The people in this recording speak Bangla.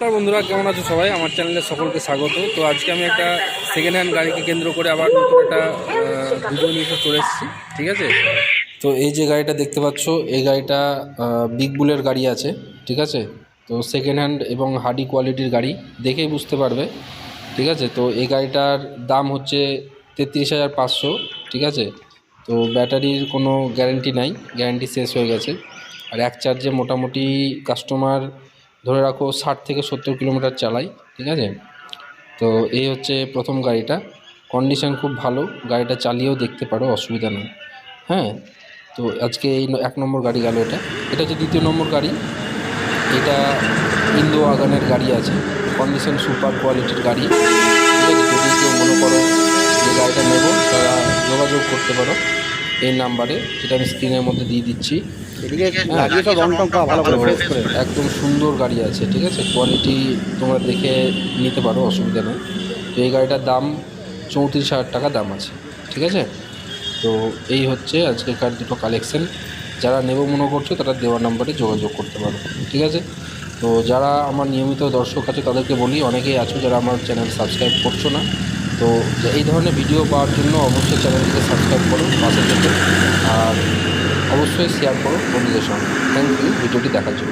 নমস্কার বন্ধুরা, কেমন আছো সবাই? আমার চ্যানেলে সকলকে স্বাগত। তো আজকে আমি একটা সেকেন্ড হ্যান্ড গাড়িকে কেন্দ্র করে আবার নতুন একটা ভিডিও নিয়ে চলে এসেছি, ঠিক আছে? তো এই যে গাড়িটা দেখতে পাচ্ছ, এই গাড়িটা বিগ বুলের গাড়ি আছে, ঠিক আছে? তো সেকেন্ড হ্যান্ড এবং হার্ডি কোয়ালিটির গাড়ি, দেখেই বুঝতে পারবে, ঠিক আছে? তো এই গাড়িটার দাম হচ্ছে তেত্রিশ হাজার পাঁচশো, ঠিক আছে? তো ব্যাটারির কোনো গ্যারেন্টি নাই গ্যারেন্টি শেষ হয়ে গেছে। আর এক চার্জে মোটামুটি কাস্টমার ধরে রাখো ষাট থেকে সত্তর কিলোমিটার চালাই, ঠিক আছে? তো এই হচ্ছে প্রথম গাড়িটা। কন্ডিশন খুব ভালো, গাড়িটা চালিয়েও দেখতে পারো, অসুবিধা নেই। হ্যাঁ? তো আজকে এই এক নম্বর গাড়ি গেল এটা। এটা হচ্ছে দ্বিতীয় নম্বর গাড়ি। এটা ইন্দো আগানের গাড়ি আছে। কন্ডিশন সুপার কোয়ালিটির গাড়ি। ঠিক আছে? যদি কেউ মনে করো যে গাড়িটা নেব, তারা যোগাযোগ করতে পারো। এই নাম্বারে যেটা আমি স্ক্রিনের মধ্যে দিয়ে দিচ্ছি। করে একদম সুন্দর গাড়ি আছে ঠিক আছে? কোয়ালিটি তোমরা দেখে নিতে পারো অসুবিধা নেই। তো এই গাড়িটার দাম চৌত্রিশ হাজার টাকা দাম আছে ঠিক আছে? তো এই হচ্ছে আজকেকার দুটো কালেকশন যারা নেব মনে করছ তারা দেওয়া নাম্বারে যোগাযোগ করতে পারো ঠিক আছে? তো যারা আমার নিয়মিত দর্শক আছে তাদেরকে বলি অনেকেই আছো যারা আমার চ্যানেল সাবস্ক্রাইব করছ না তো এই ধরনের ভিডিও পাওয়ার জন্য অবশ্যই চ্যানেলটিকে সাবস্ক্রাইব করুন পাশে থেকে, আর অবশ্যই শেয়ার করুন বন্ধুদের সঙ্গে। থ্যাংক ইউ ভিডিওটি দেখার জন্য।